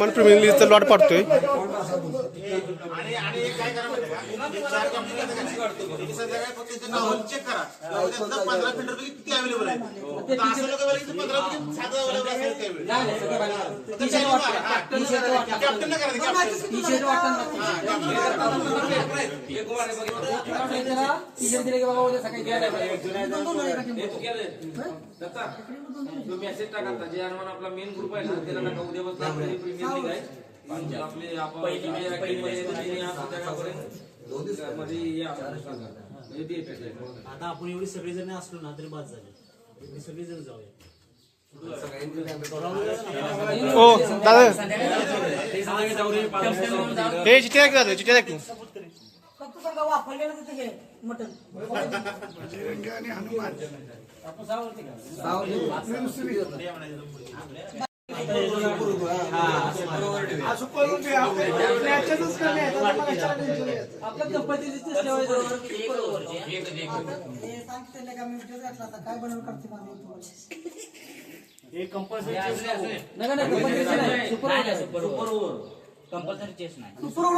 मन प्रीमियर लीगचा लॉट पाडतोय. चेक करा. त्यातलं पंधरा फिल्टर पैकी किती अवेलेबल आहे तर असं लोकं बोलायचं की पंधरा पैकी सात अवेलेबल असेल त्यावेळी तर चालू आहे. हा, करा कॅप्टन. मेसेज टाका जे हनुमान आपला मेन ग्रुप आहे ना त्याला टाका उद्या बघता प्रीमियर लीग आहे. आता आपण एवढी सगळी जण असलो ना तरी बाद झाले. सगळी जण जाऊया. ओ दादा. हे चिठ्ठी ऐक दादा चिठ्ठी ऐक सांगा वापरलेलं काय बनवून करते हे compulsory compulsory chase super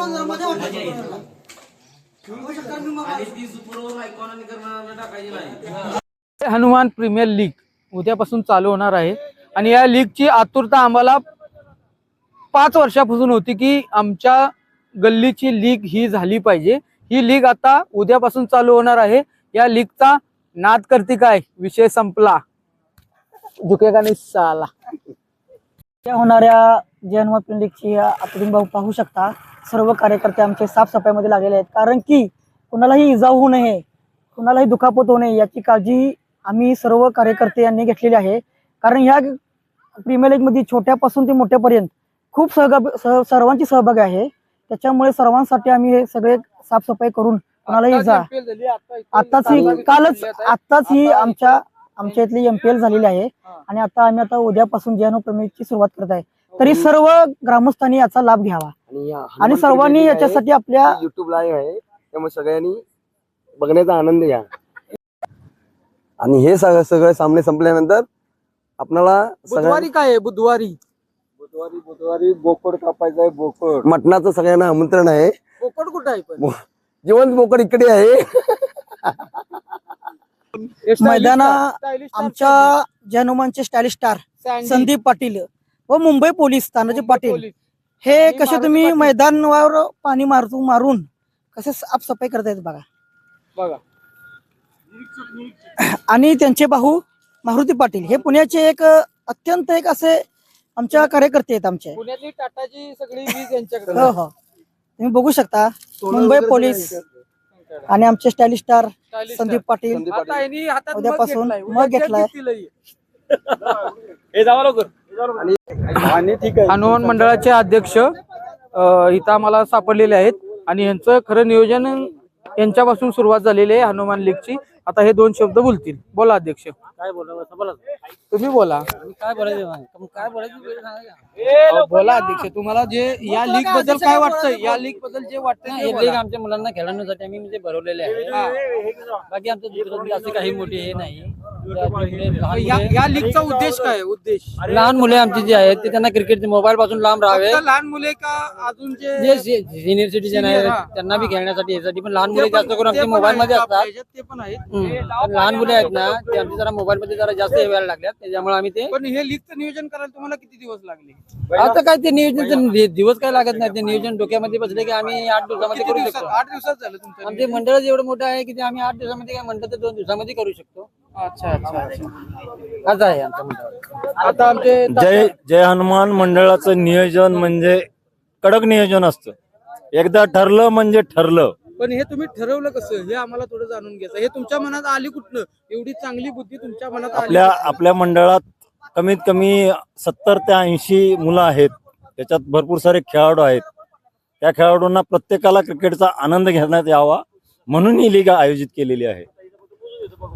over super करणार टाकायची नाही हनुमान प्रीमियर लीग उद्यापासून चालू होणार आहे. आणि या लीगची आतुरता आम्हाला पाच वर्षापासून होती की आमच्या गल्लीची लीग ही झाली पाहिजे. ही लीग आता उद्यापासून चालू होणार आहे. या लीगचा नाद करती काय? विषय संपला. झुकेगा नाही साला? होणाऱ्या जे लीगची आपण भाऊ पाहू शकता. सर्व कार्यकर्ते आमचे साफसफाईमध्ये लागलेले आहेत. कारण की कुणालाही इजा होऊ नये कुणालाही दुखापत होऊ नये याची काळजी आम्ही सर्व कार्यकर्ते यांनी घेतलेली आहे. कारण ह्या प्रीमियर लीगमध्ये छोट्यापासून ते मोठ्यापर्यंत खूप सहभाग सह सर्वांची सहभाग आहे. त्याच्यामुळे सर्वांसाठी आम्ही हे सगळे साफसफाई करून कुणालाही इजा आताच ही कालच आताच ही आमच्या आमच्या इथली एमपीएल झालेली आहे. आणि आता आम्ही आता उद्यापासून जे अनुप्रमेयची सुरुवात करत आहे. तरी सर्व ग्रामस्थांनी याचा लाभ घ्यावा. आणि सर्वांनी याच्यासाठी आपल्या युट्यूब लाईव्ह आहे. त्यामुळे सगळ्यांनी बघण्याचा आनंद घ्या. आणि हे सगळं सगळे सामने संपल्यानंतर आपल्याला बुधवारी काय आहे? बुधवारी. बुधवारी बुधवारी बोकड कापायचं आहे बोकड. मटणाचं सगळ्यांना आमंत्रण आहे. बोकड कुठं आहे पण? जिवंत बोकड इकडे आहे. मैदाना आमच्या जे हनुमानचे स्टायलिश स्टार संदीप पाटील व मुंबई पोलीस तानाजी पाटील. हे कसे तुम्ही मैदानावर पाणी मारतो मारून कसे साफसफाई करतायत बघा. बघा. आणि त्यांचे भाऊ मारुती पाटील हे पुण्याचे एक अत्यंत एक असे आमच्या कार्यकर्ते आहेत आमचे. पुण्यातली टाटाची सगळी वीज यांच्याकडे. हो हो. तुम्ही बघू शकता मुंबई पोलीस आणि आमचे स्टायलिश स्टार संदीप पाटील. आता यांनी हातात मग उद्यापासून घेतलाय. मग घेतलाय. हे जावा लवकर. हनुमान मंडळाचे अध्यक्ष अ, इथं आम्हाला सापडलेले आहेत. आणि यांचं खरं नियोजन यांच्यापासून सुरुवात झालेली आहे हनुमान लीगची. आता हे दोन शब्द बोलतील. बोला अध्यक्ष. काय बोलावं बोला. तुम्ही बोला. काय बोलायचं काय बोला अध्यक्ष तुम्हाला जे या लीगबद्दल काय वाटतंय? या लीगबद्दल जे वाटतंय ते बोला. लीग आमच्या मुलांना खेळण्यासाठी आम्ही म्हणजे भरवलेले आहे. बाकी आमचं दुसरं असं काही मोठी हे नाही. या लीगचा उद्देश काय? उद्देश? लहान मुले आमची जी आहेत ते त्यांना क्रिकेट मोबाईल पासून लांब राहावे. लहान मुले का अजून जे जे सिनियर सिटीजन हा. आहेत त्यांना बी खेळण्यासाठी यासाठी पण लहान मुले जास्त करून आमच्या मोबाईल मध्ये असतात. ते पण आहेत. लहान मुले आहेत ना ते आमचे जरा मोबाईल मध्ये जरा जास्त वेळ लागल्यात. त्याच्यामुळे आम्ही ते पण हे लीगचं नियोजन करायला तुम्हाला किती दिवस लागले? आता काय ते नियोजन दिवस काय लागत नाही ते नियोजन डोक्यामध्ये बसले की आम्ही आठ दिवसामध्ये करू शकतो. आठ दिवसात झालं तुमचं आमचे मंडळच एवढं मोठं आहे की ते आम्ही आठ दिवसामध्ये काय म्हणतात ते दोन दिवसामध्ये करू शकतो. नियोजन? अच्छा अच्छा अच्छा. असं आहे आमचं मंडळ. आता आमचे जय जय हनुमान मंडळाचं नियोजन म्हणजे कडक नियोजन असतं. एकदा ठरलं म्हणजे ठरलं. पण हे तुम्ही ठरवलं कसं? हे आम्हाला थोडं जाणून घ्यायचं हे तुमच्या मनात आली कुठनं? एवढी चांगली बुद्धी तुमच्या मनात आली आपल्या कुठनं? आपल्या मंडळात कमीत कमी सत्तर ते ऐंशी मुलं आहेत. त्याच्यात भरपूर सारे खेळाडू आहेत. त्या खेळाडूंना प्रत्येकाला क्रिकेटचा आनंद घेण्यात यावा म्हणून ही लीग आयोजित केलेली आहे.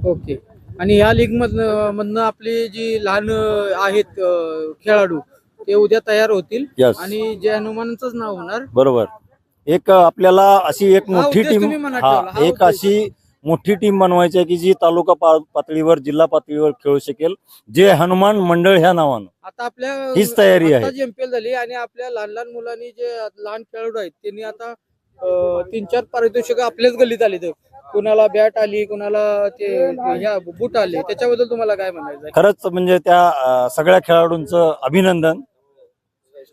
ओके. आणि या लीग मधनं मधनं आपले जी लहान अं, आहेत अं, खेळाडू ते उद्या तयार होतील. आणि जय हनुमानचंच नाव होणार. बरोबर. एक आपल्याला अशी एक मोठी टीम हा एक. अशी मोठी टीम बनवायची आहे की जी तालुका पातळीवर जिल्हा पातळीवर खेळू शकेल जे हनुमान मंडळ ह्या नावानं आता आपल्या हीच तयारी आहे. एमपीएल झाली आणि आपल्या लहान लहान मुलांनी जे लहान खेळाडू आहेत त्यांनी आता तीन चार पारितोषिक आपल्याच गल्लीत आली तर कुणाला बॅट आली कुणाला ते ह्या बूट आले त्याच्याबद्दल तुम्हाला काय म्हणायचं? खरंच म्हणजे त्या सगळ्या खेळाडूंचं अभिनंदन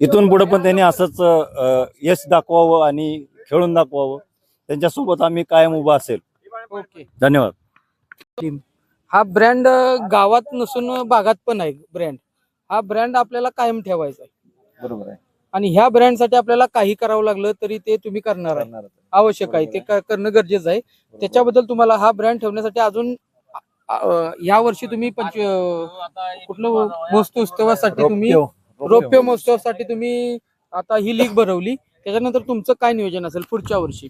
इथून पुढे पण त्यांनी असंच अं, यश दाखवावं आणि खेळून दाखवावं. त्यांच्यासोबत आम्ही कायम उभा असेल. ओके. धन्यवाद. हा ब्रँड गावात नसून भागात पण आहे ब्रँड. हा ब्रँड आपल्याला कायम ठेवायचा आहे. बरोबर आहे. आणि ह्या ब्रँडसाठी आपल्याला काही करावं लागलं तरी ते तुम्ही करणार आहे. आवश्यक आहे. ते क- करणं गरजेचं आहे. त्याच्याबद्दल तुम्हाला हा ब्रँड ठेवण्यासाठी अजून या वर्षी तुम्ही पंच कुठलं उत्सवासाठी तुम्ही रौप्य महोत्सवासाठी तुम्ही आता ही लीग भरवली. त्याच्यानंतर तुमचं काय नियोजन असेल पुढच्या वर्षी?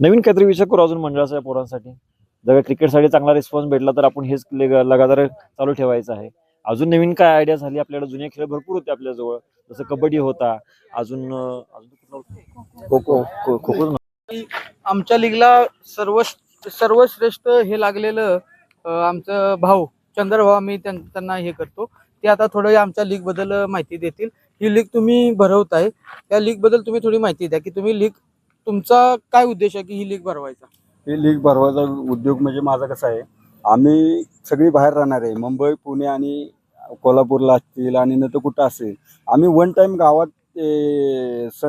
नवीन काहीतरी विषय करू अजून मंडळाच्या पोरांसाठी. जर क्रिकेटसाठी चांगला रिस्पॉन्स भेटला तर आपण हेच लेग- लगातार चालू ठेवायचं आहे. अजून नवीन काय आयडिया झाली? आपल्याकडे जुने खेळ भरपूर होते आपल्या जवळ. जसं कबड्डी होता. अजून? खो खो खो खो आमच्या लीगला सर्व सर्वश्रेष्ठ हे लागलेलं आमचं भाऊ. चंद्रभाऊ आम्ही त्यां- त्यांना हे करतो. ते आता थोडं आमच्या लीकबद्दल माहिती देतील. ही लीग तुम्ही भरवताय. त्या लीकबद्दल तुम्ही थोडी माहिती द्या की तुम्ही लीग तुमचा काय उद्देश आहे की ही लीग भरवायचा? ही लीग भरवायचा उद्योग म्हणजे माझा कसा आहे आम्ही सगळी बाहेर राहणार आहे. मुंबई पुणे आणि कोल्हापूरला असतील आणि न तर कुठं असेल आम्ही वन टाईम गावात स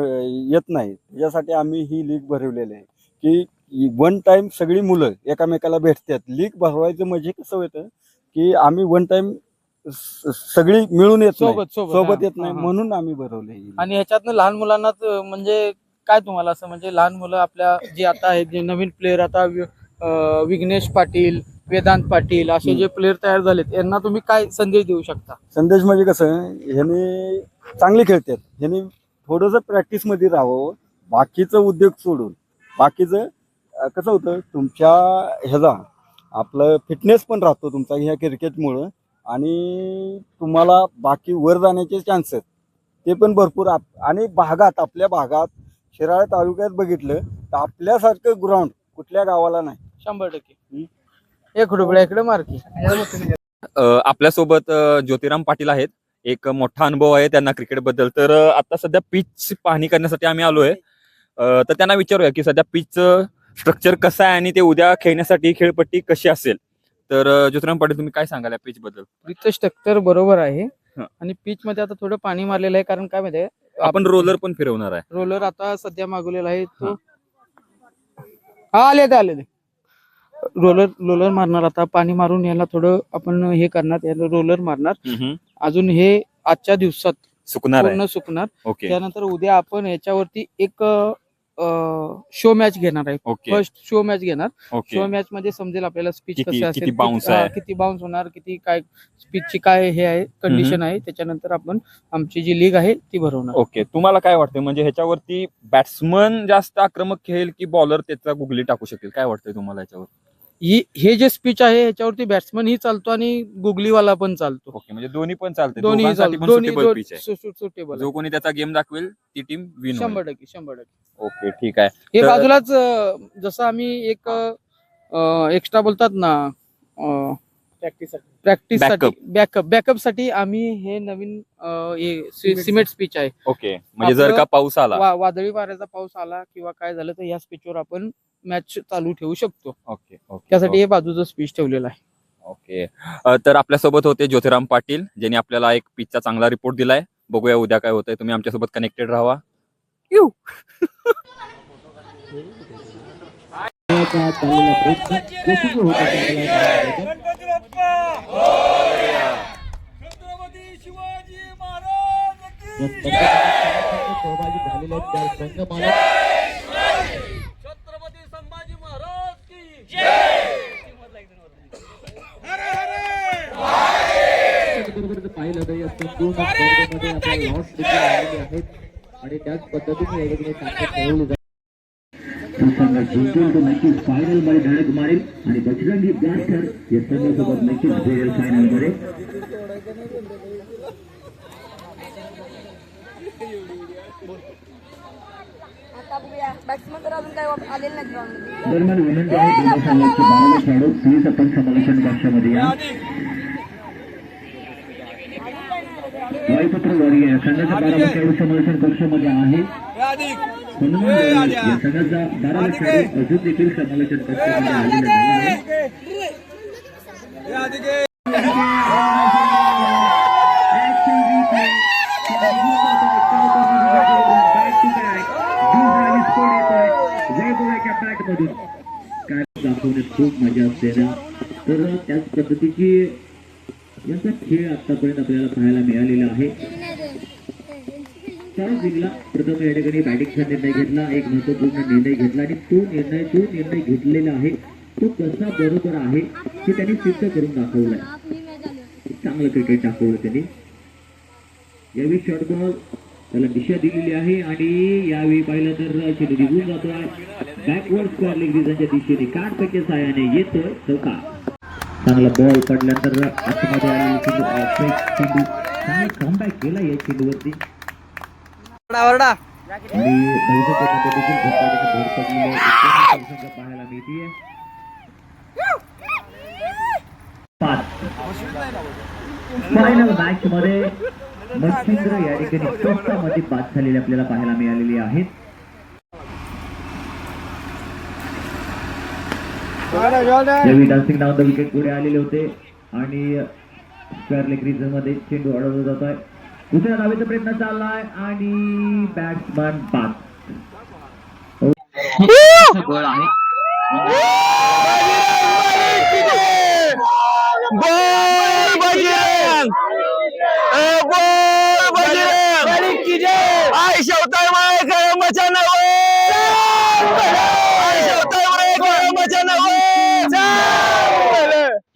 येत नाही. त्याच्यासाठी आम्ही ही लीग भरवलेली आहे. की वन टाईम सगळी मुलं एकामेकाला भेटतात. लीग भरवायचं म्हणजे कसं होतं की आम्ही वन टाइम सगळी मिळून येत नाही. सोबत सोबत सोबत हा, येत नाही हा, हा. म्हणून आम्ही भरवले. आणि ह्याच्यातनं लहान मुलांना म्हणजे काय तुम्हाला असं म्हणजे लहान मुलं आपल्या जे आता आहेत जे नवीन प्लेअर आता वि- अं, विघ्नेश पाटील वेदांत पाटील असे जे प्लेअर तयार झालेत यांना तुम्ही काय संदेश देऊ शकता संदेश म्हणजे कसं ह्याने चांगले खेळतात ह्याने थोडंसं प्रॅक्टिसमध्ये राहावं बाकीचं उद्योग सोडून बाकीचं अं, कसं होतं तुमच्या ह्याचा आपलं फिटनेस पण राहतो तुमचा ह्या क्रिकेटमुळं आणि तुम्हाला बाकी वर जाण्याचे चान्सेस ते पण भरपूर आप आणि भागात आपल्या भागात शिराळा तालुक्यात बघितलं तर आपल्यासारखं ग्राउंड कुठल्या गावाला नाही. शंभर टक्के. एक रुपया इकडे मार्की आपल्यासोबत ज्योतिराम पाटील आहेत. एक मोठा अनुभव आहे त्यांना क्रिकेटबद्दल. तर आता सध्या पिच पाहणी करण्यासाठी आम्ही आलोय. अ, तर त्यांना विचारूया की सध्या पिचचं स्ट्रक्चर कसं आहे आणि ते उद्या खेळण्यासाठी खेळपट्टी कशी असेल? तर ज्योतिराम पाटील तुम्ही काय सांगाल पिच बद्दल? पिचचं स्ट्रक्चर बरोबर आहे. आणि पिच मध्ये आता थोडं पाणी मारलेलं आहे कारण काय माहितीये आपण रोलर पण फिरवणार आहे. रोलर आता सध्या मागवलेला आहे तो. हा. आले ते आले ते रोलर रोलर मारणार आता. पाणी मारून याला थोडं आपण हे करणार याला रोलर मारणार. अजून हे आजच्या दिवसात सुकणार पूर्ण सुकणार. त्यानंतर उद्या आपण याच्यावरती एक शो मॅच घेणार आहे. ओके फर्स्ट शो मॅच घेणार. ओके शो मॅच मध्ये समजेल आपल्याला स्पीच किती- कसे असेल किती bounce हा, आहे. किती बाउन्स होणार किती काय स्पीचची काय हे आहे कंडिशन आहे त्याच्यानंतर आपण आमची जी लीग आहे ती भरवणार. ओके तुम्हाला काय वाटतं म्हणजे ह्याच्यावरती बॅट्समन जास्त आक्रमक खेळेल की बॉलर त्याचा गुगली टाकू शकेल? काय वाटतंय तुम्हाला याच्यावर? ही हे जे स्पीच आहे ह्याच्यावरती बॅट्समन ही चालतो आणि गुगलीवाला पण चालतो. ओके म्हणजे दोन्ही पण चालते. दोन्ही दोघांसाठी चालतो. पण दोन्ही suitable pitch आहे. सुटेबल जो कोणी त्याचा गेम दाखवेल ती टीम विन शंभर टक्के शंभर टक्के. ओके ठीक आहे. हे तर- बाजूलाच अं, जसं आम्ही एक एक्स्ट्रा बोलतात ना प्रॅक्टिस साठी Backup. बॅकअप बॅकअपसाठी आम्ही हे नवीन अं, हे सिमेंट स्पीच आहे ओके म्हणजे जर आपलं का पाऊस आला वा- वादळी वाऱ्याचा पाऊस आला किंवा काय झालं तर या स्पीचवर आपण मॅच चालू ठेवू शकतो ओके ओके त्यासाठी हे बाजूचं स्पीच ठेवलेलं आहे ओके अ, तर आपल्यासोबत होते ज्योतिराम पाटील ज्यांनी आपल्याला एक पिचचा चांगला रिपोर्ट दिलाय बघूया उद्या काय होतंय तुम्ही आमच्यासोबत कनेक्टेड राहा यू छत्रपती संभाजी महाराज की पाहिलं तरी संपूर्ण स्पर्धेमध्ये आता लॉस देखील आलेले आहेत. आणि त्याच पद्धतीने या ठिकाणी ताकद ठेवली जाते जिंकून तो नक्कीच फायनलमध्ये धडक मारेल. आणि बजरंगी ब्लास्टर या संघासोबत नक्कीच भेटेल फायनलमध्ये. दरम्यान विनंती आहे दोन्ही संघाचे बारावे खेळाडू. प्लीज आपण समालोचन कक्षामध्ये या. वायुपुत्र वर्गीय संघाचा बारावा खेळाडू समालोचन कक्षामध्ये आहे. या संघाचा बारावा खेळाडू अजून देखील समालोचन कक्षामध्ये आलेला नाही. काय दाखवण्यात खूप मज़ा असते ना. तर त्याच पद्धतीची यांचा खेळ आतापर्यंत आपल्याला पाहायला मिळालेला आहे. चार्ल्स जिंकला. प्रथम या ठिकाणी बॅटिंगचा निर्णय घेतला. एक महत्त्वपूर्ण निर्णय घेतला आणि तो निर्णय जो निर्णय घेतलेला आहे. तो कसा बरोबर आहे हे त्यांनी सिद्ध करून दाखवलाय. चांगलं क्रिकेट दाखवलं त्यांनी. यावेळी शॉर्ट बॉल त्याला दिशा दिलेली आहे आणि यावेळी पाहिलं तर चेंडू निघून जातोय. बॅकवर्ड स्क्वेअर लेगरीजांच्या दिशेने. काटपेच्या सहाय्याने येतोय. चौका चांगला बॉल पडल्यानंतर आतमध्ये आलेली चेंडू offside चेंडू चांगला कमबॅक केला या चेंडूवरती आणि बहुतेक देखील झपाट्याने भर पडलेली आहे. उत्तम संघ पाहायला मिळतीये. पाच. फायनल मॅच मध्ये मच्छिंद्र या ठिकाणी स्वस्तामध्ये बाद झालेली आपल्याला पाहायला मिळालेली आहेत. यावेळी डान्सिंग डाऊन द विकेट पुढे आलेले होते. आणि स्क्वेअर लेग रिझनमध्ये चेंडू अडवला जात आहे. दुसऱ्या धावेचा प्रयत्न चाललाय आणि बॅट्समॅन बाद. गोल आहे.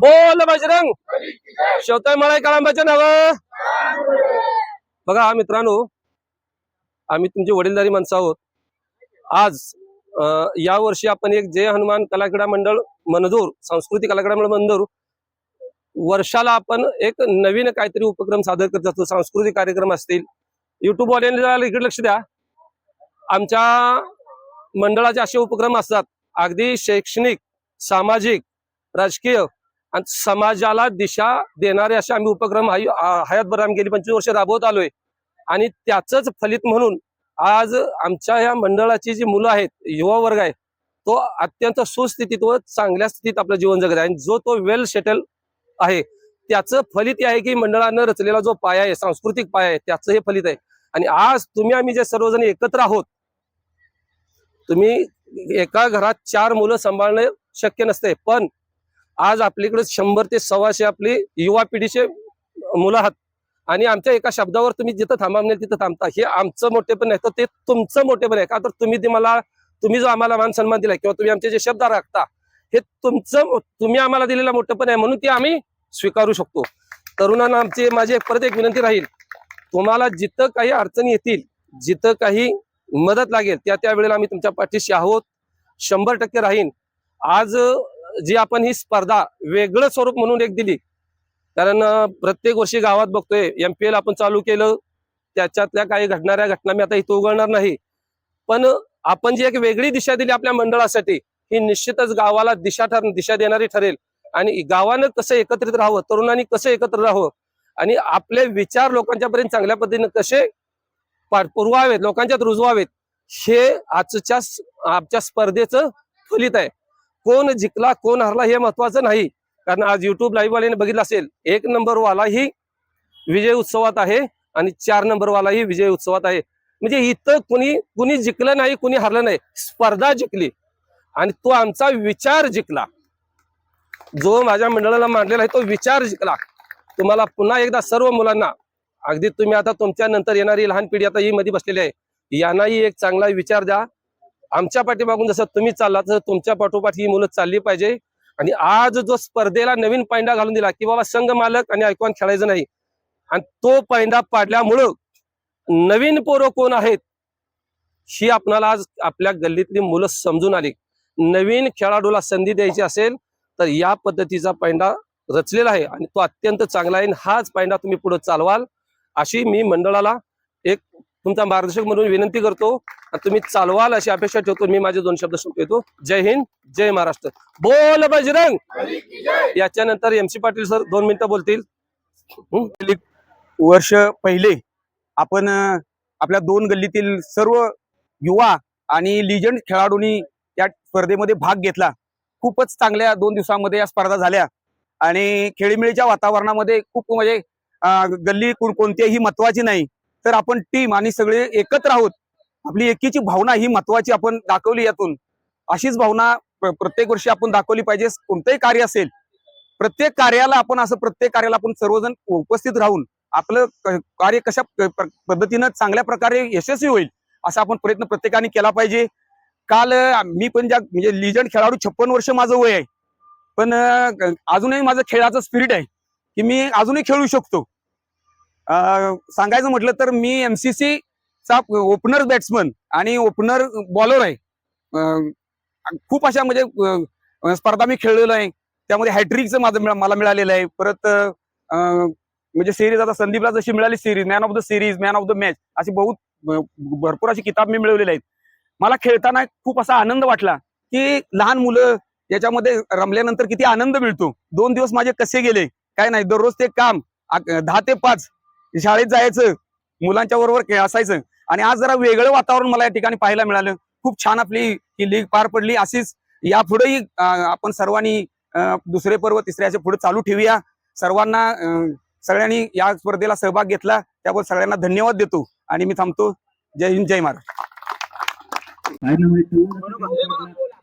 बोल बजरंग. शेवताय मला कळंबाच्या नाव. बघा मित्रांनो आम्ही तुमची वडीलधारी माणसं आहोत. आज या वर्षी आपण एक जय हनुमान कलाक्रीडा मंडळ मनजूर सांस्कृतिक कलाक्रीडा मंडळ मंदूर वर्षाला आपण एक नवीन काहीतरी उपक्रम सादर करत असतो. सांस्कृतिक कार्यक्रम असतील. युट्यूब वाल्यांनी जरा इकडे लक्ष द्या. आमच्या मंडळाचे असे उपक्रम असतात. अगदी शैक्षणिक सामाजिक राजकीय आणि समाजाला दिशा देणारे असे आम्ही उपक्रम हय- हयातभर आम्ही गेली पंचवीस वर्ष राबवत आलोय. आणि त्याचंच फलित म्हणून आज आमच्या या मंडळाची जी मुलं आहेत युवा वर्ग आहे तो अत्यंत सुस्थितीत व चांगल्या स्थितीत आपलं जीवन जगत आहे. आणि जो तो वेल सेटल आहे त्याचं फलित हे आहे की मंडळानं रचलेला जो पाया आहे सांस्कृतिक पाया आहे त्याचं हे फलित आहे. आणि आज तुम्ही आम्ही जे सर्वजण एकत्र आहोत तुम्ही एका घरात चार मुलं सांभाळणं शक्य नसते पण आज आपल्याकडे शंभर ते सव्वाशे आपली युवा पिढीचे मुलं आहात. आणि आमच्या एका शब्दावर तुम्ही जिथं थांबा तिथं थांबता. हे आमचं मोठेपण आहे. तर ते तुमचं मोठेपण आहे का? तर तुम्ही ते मला तुम्ही जो आम्हाला मान सन्मान दिलाय किंवा तुम्ही आमचे जे शब्द राखता हे तुमचं तुम्ही आम्हाला दिलेलं मोठेपण आहे म्हणून ते आम्ही स्वीकारू शकतो. तरुणांना आमची माझी परत एक विनंती राहील. तुम्हाला जिथं काही अडचणी येतील जिथं काही मदत लागेल त्या त्यावेळेला आम्ही तुमच्या पाठीशी आहोत. शंभर टक्के राहीन. आज जी आपण ही स्पर्धा वेगळं स्वरूप म्हणून एक दिली. कारण प्रत्येक वर्षी गावात बघतोय एम पी एल आपण चालू केलं त्याच्यातल्या काही घडणाऱ्या घटना मी आता इथं उघडणार नाही. पण आपण जी एक वेगळी दिशा दिली आपल्या मंडळासाठी ही निश्चितच गावाला दिशा ठर दिशा देणारी ठरेल. आणि गावानं कसं एकत्रित राहावं तरुणांनी कसं एकत्र राहावं आणि आपले विचार लोकांच्या पर्यंत चांगल्या पद्धतीने कसे पाठ- पुरवावेत लोकांच्यात रुजवावेत हे आजच्या आमच्या स्पर्धेचं फलित आहे. कोण जिंकला कोण हरला हे महत्वाचं नाही. कारण आज युट्यूब लाईव्ह वाल्याने बघितलं असेल एक नंबरवालाही विजय उत्सवात आहे आणि चार नंबर वालाही विजय उत्सवात आहे. म्हणजे इथं कुणी कुणी जिंकलं नाही कुणी हरलं नाही स्पर्धा जिंकली. आणि तो आमचा विचार जिंकला. जो माझ्या मंडळाला मांडलेला आहे तो विचार जिंकला. तुम्हाला पुन्हा एकदा सर्व मुलांना अगदी तुम्ही आता तुमच्या नंतर येणारी लहान पिढी आता ही मध्ये बसलेली आहे यांनाही एक चांगला विचार द्या. आमच्या पाठीमागून जसं तुम्ही चालला तसं तुमच्या पाठोपाठ ही मुलं चालली पाहिजे. आणि आज जो स्पर्धेला नवीन पैंडा घालून दिला की बाबा संघ मालक आणि ऐकून खेळायचं नाही. आणि तो पैंडा पाडल्यामुळं नवीन पोरं कोण आहेत ही आपणाला आज आपल्या गल्लीतली मुलं समजून आली. नवीन खेळाडूला संधी द्यायची असेल तर या पद्धतीचा पैंडा रचलेला आहे आणि तो अत्यंत चांगला आहे. आणि हाच पैंडा तुम्ही पुढे चालवाल अशी मी मंडळाला एक तुमचा मार्गदर्शक म्हणून विनंती करतो. तुम्ही चालवाल अशी अपेक्षा ठेवतो. मी माझे दोन शब्द संपवतो जय हिंद जय महाराष्ट्र. बोल बजरंग! याच्यानंतर एम सी पाटील सर दोन मिनिटं बोलतील. वर्ष पहिले आपण आपल्या दोन गल्लीतील सर्व युवा आणि लिजंड खेळाडूंनी या स्पर्धेमध्ये भाग घेतला. खूपच चांगल्या दोन दिवसामध्ये या स्पर्धा झाल्या. आणि खेळीमेळीच्या वातावरणामध्ये खूप म्हणजे गल्ली कोण कोणतीही महत्वाची नाही. तर आपण टीम आणि सगळे एकत्र आहोत. आपली एकीची भावना ही महत्वाची आपण दाखवली यातून. अशीच भावना प्रत्येक वर्षी आपण दाखवली पाहिजे. कोणतंही कार्य असेल प्रत्येक कार्याला आपण असं प्रत्येक कार्याला आपण सर्वजण उपस्थित राहून आपलं कार्य कशा पद्धतीनं चांगल्या प्रकारे यशस्वी होईल असा आपण प्रयत्न प्रत्येकाने केला पाहिजे. काल मी पण ज्या म्हणजे लिजंड खेळाडू छप्पन वर्ष माझं वय आहे. पण अजूनही माझं खेळाचं स्पिरिट आहे की मी अजूनही खेळू शकतो. सांगायचं म्हटलं तर मी एमसीसी चा ओपनर बॅट्समन आणि ओपनर बॉलर आहे. खूप अशा म्हणजे स्पर्धा मी खेळलेलो आहे. त्यामध्ये हॅट्रिकचं माझं मला मिळालेलं आहे. परत म्हणजे सिरीज आता संदीपला जशी मिळाली series man of the series man of the match अशी बहुत भरपूर अशी किताब मी मिळवलेले आहेत. मला खेळताना खूप असा आनंद वाटला की लहान मुलं याच्यामध्ये रमल्यानंतर किती आनंद मिळतो. दोन दिवस माझे कसे गेले? काय नाही दररोज ते काम दहा ते पाच शाळेत जायचं मुलांच्या बरोबर खेळ असायचं. आणि आज जरा वेगळं वातावरण मला या ठिकाणी पाहायला मिळालं. खूप छान आपली ही लीग पार पडली. अशीच यापुढेही आपण सर्वांनी दुसरे पर्व तिसऱ्याच्या पुढे चालू ठेवूया. सर्वांना अं, सगळ्यांनी या स्पर्धेला सहभाग घेतला. त्याबद्दल सगळ्यांना धन्यवाद देतो. आणि मी थांबतो. जय हिंद जय महाराष्ट्र.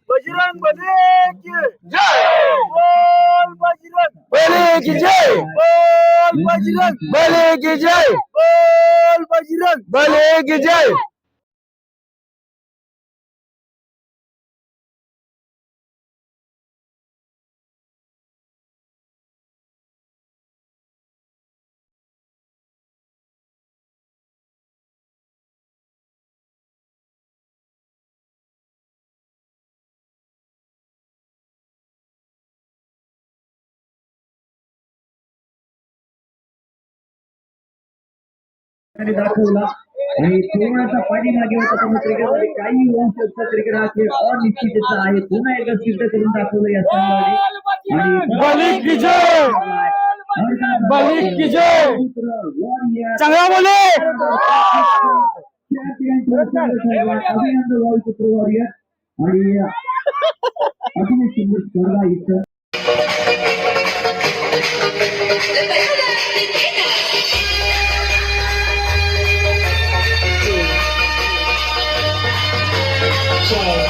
बजरंग बली की जय! बोल बजरंग! बली की जय! बोल! बजरंग बली की जय बोल बजरंग बली की जय दाखवला आणि थोडासा पाठीमागे होता पण क्रिकेटमध्ये काही होऊ शकतं क्रिकेट हा खेळ अनिश्चितता आहे पुन्हा एकदा सिद्ध करून दाखवलं या संघाने आणि बली की जय बली की जय चांगला बोले अभिनंदन आणि अजून एक सुंदर स्पर्धा इथं Jay.